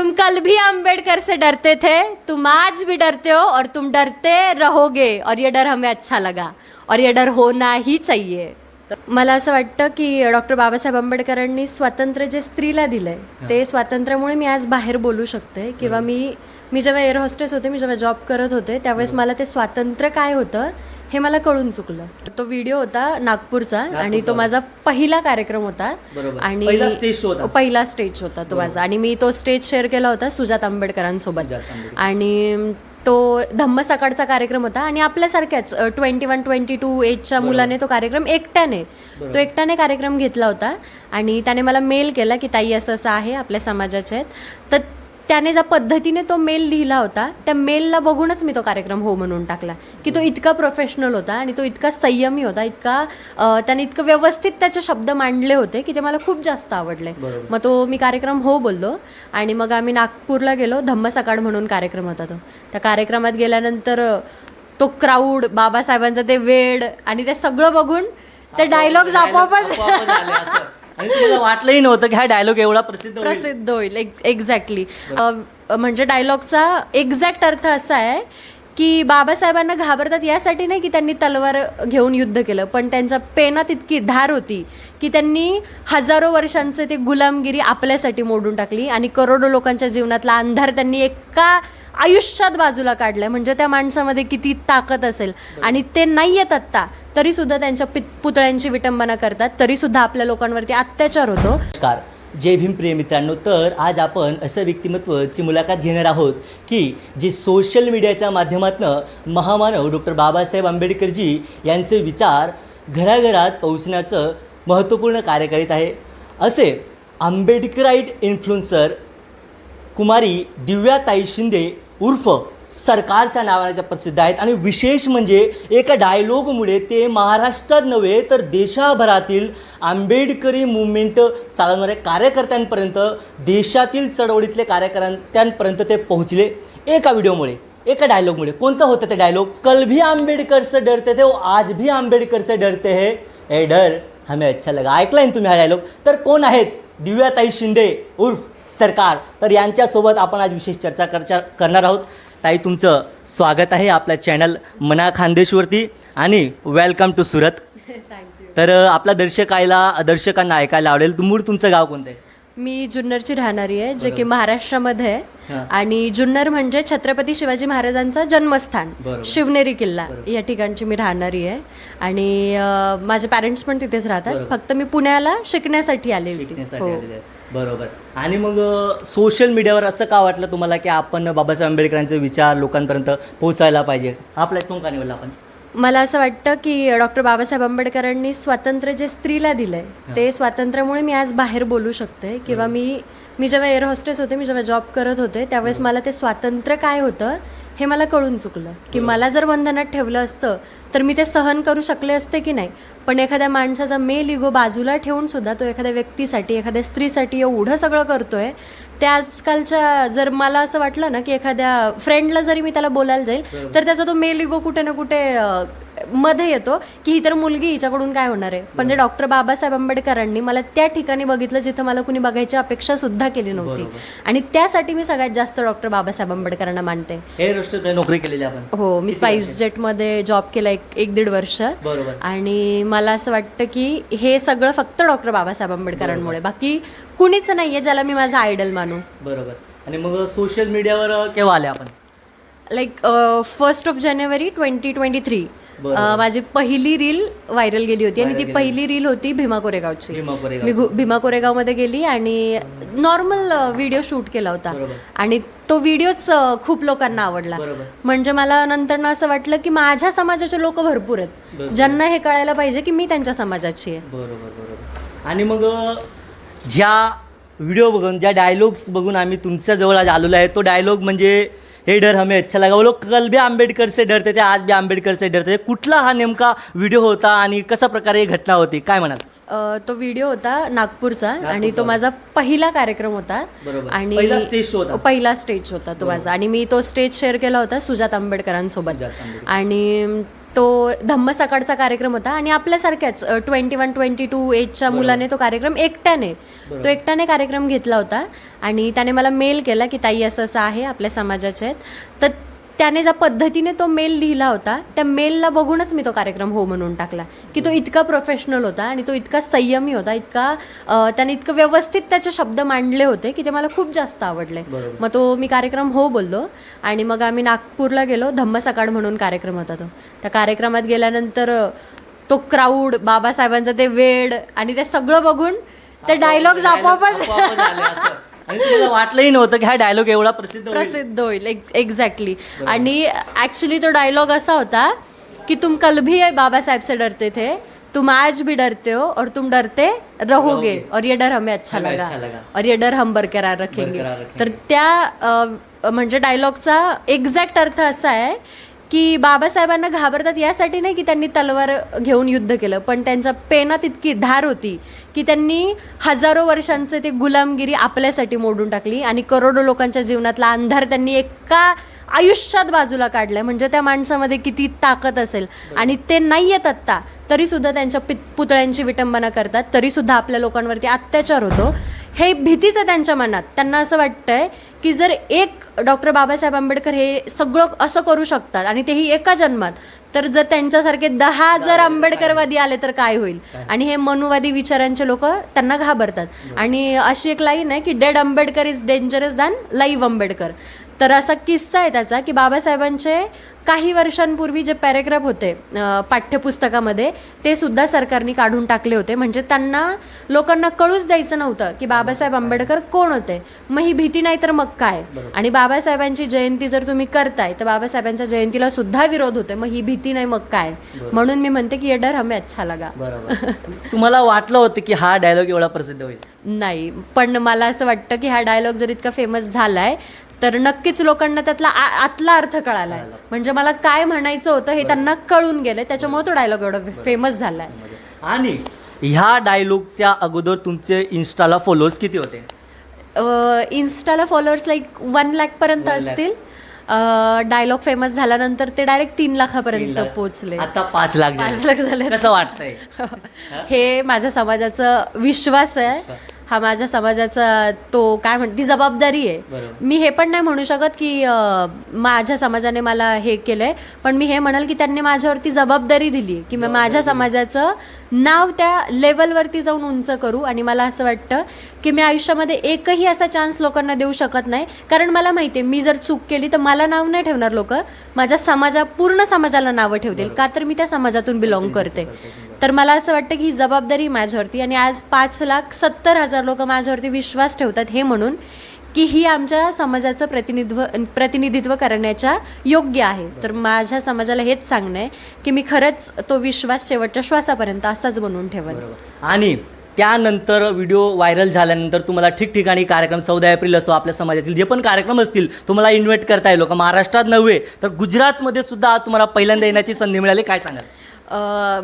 तुम कल भी अंबेडकर से डरते थे तुम आज भी डरते हो और तुम डरते रहोगे और ये डर हमें अच्छा लगा और ये डर होना ही चाहिए। मला असं वाटतं की डॉक्टर बाबासाहेब आंबेडकरांनी स्वातंत्र्य जे स्त्रीला दिलंय ते स्वातंत्र्यामुळे मी आज बाहेर बोलू शकते किंवा मी मी जेव्हा एअर हॉस्टेस होते मी जेव्हा जॉब करत होते त्यावेळेस मला ते स्वातंत्र्य काय होतं हे मला कळून चुकलं. तो व्हिडिओ होता नागपूरचा आणि तो माझा पहिला कार्यक्रम होता. आणि पहिला स्टेज होता. तो माझा. आणि मी तो स्टेज शेअर केला होता सुजात आंबेडकरांसोबत. आणि तो धम्म सकाळचा कार्यक्रम होता आणि आपल्यासारख्याच ट्वेंटी वन ट्वेंटी टू एजच्या मुलाने तो कार्यक्रम एकट्याने तो एकट्याने कार्यक्रम घेतला होता. आणि त्याने मला मेल केला की ताई असं असं आहे आपल्या समाजाचे आहेत. तर त्याने ज्या पद्धतीने तो मेल लिहिला होता त्या मेलला बघूनच मी तो कार्यक्रम हो म्हणून टाकला की तो इतका प्रोफेशनल होता आणि तो इतका संयमी होता इतका त्याने इतकं व्यवस्थित त्याचे शब्द मांडले होते की ते मला खूप जास्त आवडले. मग तो मी कार्यक्रम हो बोललो आणि मग आम्ही नागपूरला गेलो धम्म सकाळ म्हणून कार्यक्रम होता तो त्या कार्यक्रमात गेल्यानंतर तो क्राऊड बाबासाहेबांचं ते वेड आणि ते सगळं बघून ते डायलॉग्स आपोआपच. आणि तुम्हाला वाटलंही नव्हतं की हा डायलॉग एवढा प्रसिद्ध होईल. प्रसिद्ध होईल. एक्झॅक्टली म्हणजे डायलॉगचा एक्झॅक्ट अर्थ असा आहे की बाबासाहेबांना घाबरतात यासाठी नाही की त्यांनी तलवार घेऊन युद्ध केलं पण त्यांच्या पेनात इतकी धार होती की त्यांनी हजारो वर्षांचं ते गुलामगिरी आपल्यासाठी मोडून टाकली आणि करोडो लोकांच्या जीवनातला अंधार त्यांनी एका आयुष्यात बाजूला काढलंय. म्हणजे त्या माणसामध्ये किती ताकद असेल. आणि ते नाही येत आत्ता तरी सुद्धा त्यांच्या पित- पुतळ्यांची विटंबना करतात. तरी सुद्धा आपल्या लोकांवरती अत्याचार होतो. नमस्कार. जय भीम प्रिय मित्रांनो तर आज आपण असं व्यक्तिमत्वची मुलाखत घेणार आहोत की जे सोशल मीडियाच्या माध्यमातून महामानव डॉक्टर बाबासाहेब आंबेडकरजी यांचे विचार घराघरात पोहोचण्याचं महत्त्वपूर्ण कार्य करीत आहे. असे आंबेडकराईट इन्फ्लुएन्सर कुमारी दिव्याताई शिंदे उर्फ सरकारच्या नावाने त्या प्रसिद्ध आहेत. आणि विशेष म्हणजे एका डायलॉगमुळे ते महाराष्ट्रात नव्हे तर देशाभरातील आंबेडकरी मुवमेंट चालवणाऱ्या कार्यकर्त्यांपर्यंत देशातील चळवळीतले कार्यकर्त्यांपर्यंत ते पोहोचले एका व्हिडिओमुळे एका डायलॉगमुळे कोणतं होतं ते डायलॉग कल भी आंबेडकर से डरते थे वो आज भी आंबेडकर से डरते हे. ए डर हमें अच्छा लगा. ऐकलाय ना तुम्ही हा डायलॉग तर कोण आहेत? दिव्याताई शिंदे उर्फ सरकार. तर यांच्यासोबत आपण आज विशेष चर्चा करचा करणार आहोत. ताई तुमचं स्वागत आहे आपल्या चॅनल मना खानदेशवरती आणि वेलकम टू सुरत. तर आपल्या दर्शकायला दर्शकांना ऐकायला आवडेल. मूळ तुमचं गाव कोणतं आहे? मी जुन्नरची राहणारी आहे जे की महाराष्ट्रामध्ये. आहे. आणि जुन्नर म्हणजे छत्रपती शिवाजी महाराजांचं जन्मस्थान. शिवनेरी किल्ला. या ठिकाणची मी राहणारी आहे. आणि माझे पॅरेंट्स पण तिथेच राहतात. फक्त मी पुण्याला शिकण्यासाठी आली होती. आहे. बरोबर. आणि मग सोशल मीडियावर असं का वाटलं तुम्हाला की आपण बाबासाहेब आंबेडकरांचे विचार लोकांपर्यंत पोहोचायला पाहिजे? हा प्लॅटफॉर्म का निवडला आपण? मला असं वाटतं की डॉक्टर बाबासाहेब आंबेडकरांनी स्वातंत्र्य जे स्त्रीला दिलंय ते स्वातंत्र्यामुळे मी आज बाहेर बोलू शकते किंवा मी मी जेव्हा एअर हॉस्टेस होते मी जेव्हा जॉब करत होते त्यावेळेस मला ते स्वातंत्र्य काय होतं हे मला कळून चुकलं. की मला जर बंधनात ठेवलं असतं तर मी ते सहन करू शकले असते की नाही? पण एखाद्या माणसाचा मेल इगो बाजूला ठेवून सुद्धा तो एखाद्या व्यक्तीसाठी एखाद्या स्त्रीसाठी एवढं सगळं करतोय ते आजकालच्या जर मला असं वाटलं ना की एखाद्या फ्रेंडला जरी मी त्याला बोलायला जाईल तर त्याचा तो मेल इगो कुठे ना कुठे मध्ये येतो की ही तर मुलगी हिच्याकडून काय होणार आहे? पण ते डॉक्टर बाबासाहेब आंबेडकरांनी मला त्या ठिकाणी बघितलं जिथं मला कुणी बघायची अपेक्षा सुद्धा केली नव्हती. आणि त्यासाठी मी सगळ्यात जास्त डॉक्टर बाबासाहेब आंबेडकरांना मानते. हे नोकरी केलेली आपण. हो मी स्पाइस जेटमध्ये जॉब केला एक एक दीड वर्ष. आणि मला असं वाटतं की हे सगळं फक्त डॉक्टर बाबासाहेब आंबेडकरांमुळे. बाकी कुणीच नाहीये ज्याला मी माझा आयडल मानू. बरोबर. आणि मग सोशल मीडियावर केव्हा आले आपण? Like first of January twenty twenty three. माझी पहिली रील व्हायरल गेली होती आणि ती. पहिली रील होती भीमा कोरेगावची भीमा कोरेगाव. मी घु- भीमा कोरेगावमध्ये गेली आणि नॉर्मल व्हिडिओ शूट केला होता बरोबर. आणि तो व्हिडिओच खूप लोकांना आवडला बरोबर. म्हणजे मला नंतर असं वाटलं की माझ्या समाजाचे लोक भरपूर आहेत बरोबर. ज्यांना हे कळायला पाहिजे की मी त्यांच्या समाजाची आहे बरोबर बरोबर आणि मग अ, ज्या व्हिडिओ बघून ज्या डायलॉग्स बघून आम्ही तुमच्या जवळ आज आलेलो आहे तो डायलॉग म्हणजे हे डर हमें अच्छा लगा वो लोग कल भी आंबेडकर से डरते थे आज भी आंबेडकर से डरते थे कुठला हा नेमका व्हिडिओ होता आणि कशा प्रकारे ही घटना होती काय म्हणाल तो व्हिडिओ होता नागपूरचा आणि. तो माझा पहिला कार्यक्रम होता. आणि पहिला होता. स्टेज होता तो माझा आणि मी तो स्टेज शेअर केला होता सुजात आंबेडकरांसोबत. आणि तो धम्म सकाळचा कार्यक्रम होता आणि आपल्यासारख्याच ट्वेंटी वन ट्वेंटी टू एजच्या मुलाने तो कार्यक्रम एकट्याने तो एकट्याने कार्यक्रम घेतला होता आणि त्याने मला मेल केला की ताई असं असं आहे आपल्या समाजाचे आहेत. तर त्याने ज्या पद्धतीने तो मेल लिहिला होता त्या मेलला बघूनच मी तो कार्यक्रम हो म्हणून टाकला की तो इतका प्रोफेशनल होता आणि तो इतका संयमी होता इतका त्याने इतकं व्यवस्थित त्याचे शब्द मांडले होते की ते मला खूप जास्त आवडले. मग तो मी कार्यक्रम हो बोललो आणि मग आम्ही नागपूरला गेलो धम्म सकाळ म्हणून कार्यक्रम होता तो त्या कार्यक्रमात गेल्यानंतर तो क्राऊड बाबासाहेबांचं ते वेड आणि ते सगळं बघून ते डायलॉग्स आपोआपच. आणि तुम्हाला वाटलंही नव्हतं की हा डायलॉग एवढा प्रसिद्ध होईल. प्रसिद्ध होईल. एक्झॅक्टली आणि ऍक्च्युली तो डायलॉग असा होता की तुम कल भी है बाबा साहेब से डरते थे. तुम आज भी डरते हो और तुम डरते रहोगे. रहोगे। और ये डर हमें अच्छा हमें लगा. अच्छा लगा। और ये डर हम बरकरार रखेंगे. बरकरार रखेंगे। तर त्या अ, म्हणजे डायलॉगचा एक्झॅक्ट अर्थ असा आहे की बाबासाहेबांना घाबरतात यासाठी नाही की त्यांनी तलवार घेऊन युद्ध केलं पण त्यांच्या पेनात इतकी धार होती की त्यांनी हजारो वर्षांचं ते गुलामगिरी आपल्यासाठी मोडून टाकली आणि करोडो लोकांच्या जीवनातला अंधार त्यांनी एका आयुष्यात बाजूला काढलाय. म्हणजे त्या माणसामध्ये किती ताकद असेल. आणि ते नाही येत आत्ता तरीसुद्धा त्यांच्या पित पुतळ्यांची विटंबना करतात. तरीसुद्धा आपल्या लोकांवरती अत्याचार होतो. हे भीतीचं त्यांच्या मनात. त्यांना असं वाटतंय की जर एक डॉक्टर बाबासाहेब आंबेडकर हे सगळं असं करू शकतात आणि तेही एका जन्मात तर जर त्यांच्यासारखे दहा जर आंबेडकरवादी आले तर काय होईल? आणि हे मनुवादी विचारांचे लोक त्यांना घाबरतात. आणि अशी एक लाईन आहे की dead Ambedkar is dangerous than live Ambedkar. तर असा किस्सा आहे त्याचा की बाबासाहेबांचे काही वर्षांपूर्वी जे पॅरेग्राफ होते पाठ्यपुस्तकामध्ये ते सुद्धा सरकारने काढून टाकले होते. म्हणजे त्यांना लोकांना कळूच द्यायचं नव्हतं की बाबासाहेब आंबेडकर कोण होते. मग ही भीती नाही तर मग काय? आणि बाबासाहेबांची जयंती जर तुम्ही करताय तर बाबासाहेबांच्या जयंतीला सुद्धा विरोध होते मग ही भीती नाही मग काय? म्हणून मी म्हणते की ये डर हमें अच्छा लगा. तुम्हाला वाटलं होतं की हा डायलॉग एवढा प्रसिद्ध होईल? नाही पण मला असं वाटतं की हा डायलॉग जर इतका फेमस झालाय तर नक्कीच लोकांना त्यातला आतला अर्थ कळालाय. म्हणजे मला काय म्हणायचं होतं हे त्यांना कळून गेलं त्याच्यामुळे तो डायलॉग एवढा फेमस झालाय. आणि ह्या डायलॉगच्या अगोदर तुमचे इन्स्टाला फॉलोअर्स किती होते? इन्स्टाला फॉलोअर्स लाईक वन लॅक पर्यंत One lakh. असतील. डायलॉग फेमस झाल्यानंतर ते डायरेक्ट तीन लाखापर्यंत पोहोचले. आता पाच लाख. पाच लाख झाले कसं वाटतंय? हे माझ्या समाजाचा विश्वास आहे. हा माझ्या समाजाचा तो काय म्हण ती जबाबदारी आहे. मी हे पण नाही म्हणू शकत की माझ्या समाजाने मला हे केलंय पण मी हे म्हणाल की त्यांनी माझ्यावरती जबाबदारी दिली की मी माझ्या समाजाचं नाव त्या लेवलवरती जाऊन उंच करू आणि मला असं वाटतं की मी आयुष्यामध्ये एकही असा चान्स लोकांना देऊ शकत नाही. कारण मला माहिती आहे मी जर चूक केली तर मला नाव नाही ठेवणार लोक. माझ्या समाजा पूर्ण समाजाला नावं ठेवतील. का तर मी त्या समाजातून बिलॉंग करते. तर मला असं वाटतं की ही जबाबदारी माझ्यावरती आणि आज पाच लाख सत्तर हजार लोक माझ्यावरती विश्वास ठेवतात हे म्हणून की ही आमच्या समाजाचं प्रतिनिधित्व प्रतिनिधित्व करण्याच्या योग्य आहे. तर माझ्या समाजाला हेच सांगणं आहे की मी खरंच तो विश्वास शेवटच्या श्वासापर्यंत असाच बनवून ठेवेन आणि त्यानंतर व्हिडिओ व्हायरल झाल्यानंतर तुम्हाला ठिकठिकाणी कार्यक्रम चौदा एप्रिल असो आपल्या समाजातील जे पण कार्यक्रम असतील तुम्हाला इन्व्हाइट करताय लोक. महाराष्ट्रात नव्हे तर गुजरातमध्ये सुद्धा तुम्हाला पहिल्यांदा येण्याची संधी मिळाली. काय सांगाल?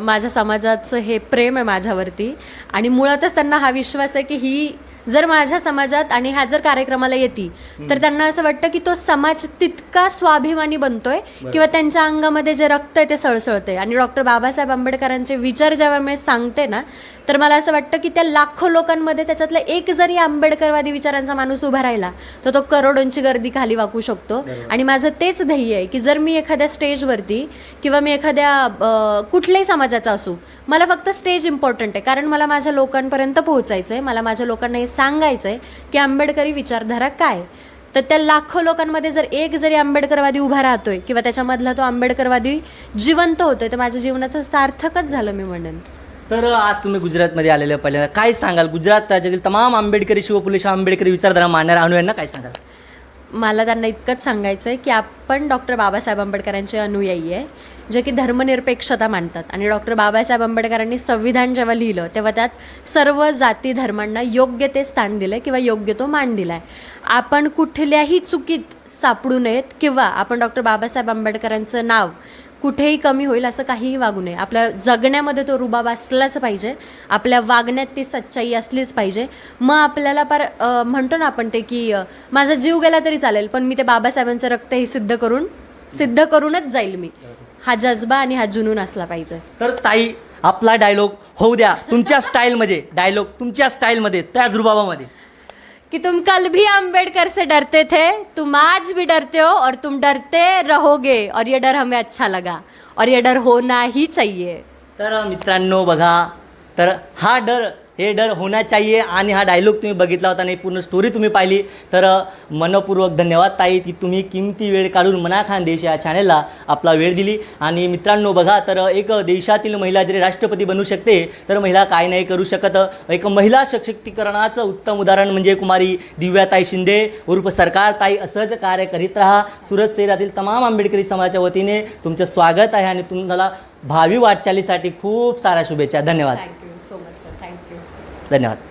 माझ्या समाजाचं हे प्रेम आहे माझ्यावरती. आणि मुळातच त्यांना हा विश्वास आहे की ही जर माझ्या समाजात आणि ह्या जर कार्यक्रमाला येते तर त्यांना असं वाटतं की तो समाज तितका स्वाभिमानी बनतोय किंवा त्यांच्या अंगामध्ये जे रक्त आहे ते सळसळते आणि डॉक्टर बाबासाहेब आंबेडकरांचे विचार जेव्हा मी सांगते ना तर मला असं वाटतं की त्या लाखो लोकांमध्ये त्याच्यातला एक जरी आंबेडकरवादी विचारांचा माणूस उभा राहिला तर तो करोडोंची गर्दी खाली वाकू शकतो. आणि माझं तेच ध्येय आहे की जर मी एखाद्या स्टेजवरती किंवा मी एखाद्या कुठल्याही समाजाचा असू मला फक्त स्टेज इम्पॉर्टंट आहे. कारण मला माझ्या लोकांपर्यंत पोहोचायचं आहे मला माझ्या लोकांना हे सांगायचं आहे की आंबेडकरी विचारधारा काय? तर त्या लाखो लोकांमध्ये जर एक जरी आंबेडकरवादी उभा राहतोय किंवा त्याच्यामधला तो आंबेडकरवादी जिवंत होतोय तर माझ्या जीवनाचं सार्थकच झालं मी म्हणेन. तर आज तुम्ही गुजरातमध्ये आलेले पहिल्यांदा काय सांगाल? गुजरात राज्यातील तमाम आंबेडकरी शिवपुले आंबेडकरी विचारधारा मांडणाऱ्या अनुयांना काय सांगाल? मला त्यांना इतकंच सांगायचं आहे की आपण डॉक्टर बाबासाहेब आंबेडकरांचे अनुयायी आहे जे की धर्मनिरपेक्षता मानतात. आणि डॉक्टर बाबासाहेब आंबेडकरांनी संविधान जेव्हा लिहिलं तेव्हा त्यात सर्व जाती धर्मांना योग्य ते स्थान दिलं किंवा योग्य तो मान दिला आहे आपण कुठल्याही चुकीत सापडू नयेत किंवा आपण डॉक्टर बाबासाहेब आंबेडकरांचं नाव कुठेही कमी होईल असं काहीही वागू नये. आपल्या जगण्यामध्ये तो रुबाब असलाच पाहिजे. आपल्या वागण्यात ती सच्चाई असलीच पाहिजे. मग आपल्याला पर म्हणतो ना आपण ते की माझा जीव गेला तरी चालेल पण मी ते बाबासाहेबांचं रक्त हे सिद्ध करून सिद्ध करूनच जाईल मी. हा जज्बा आणि हा जुनून असला पाहिजे. तर ताई आपला डायलॉग होऊ द्या. तुमच्या स्टाईलमध्ये डायलॉग तुमच्या स्टाईलमध्ये त्याच रुबाबामध्ये. कि तुम कल भी अंबेडकर से डरते थे, तुम आज भी डरते हो और तुम डरते रहोगे और ये डर हमें अच्छा लगा और ये डर होना ही चाहिए। तर मित्रांनो बघा, तर हा डर हे डर होना चाहिए आणि हा डायलॉग तुम्ही बघितला होता आणि पूर्ण स्टोरी तुम्ही पाहिली. तर मनपूर्वक धन्यवाद ताई. की तुम्ही किमती वेळ काढून मना खान देश या चॅनेलला आपला वेळ दिली. आणि मित्रांनो बघा तर एक देशातील महिला जरी राष्ट्रपती बनू शकते तर महिला काय नाही करू शकत. एक महिला सशक्तीकरणाचं उत्तम उदाहरण म्हणजे कुमारी दिव्याताई शिंदे. उर्फ सरकार ताई असंच कार्य करीत राहा. सुरत शहरातील तमाम आंबेडकरी समाजाच्या वतीने तुमचं स्वागत आहे आणि तुम्हाला भावी वाटचालीसाठी खूप साऱ्या शुभेच्छा. धन्यवाद. धन्यवाद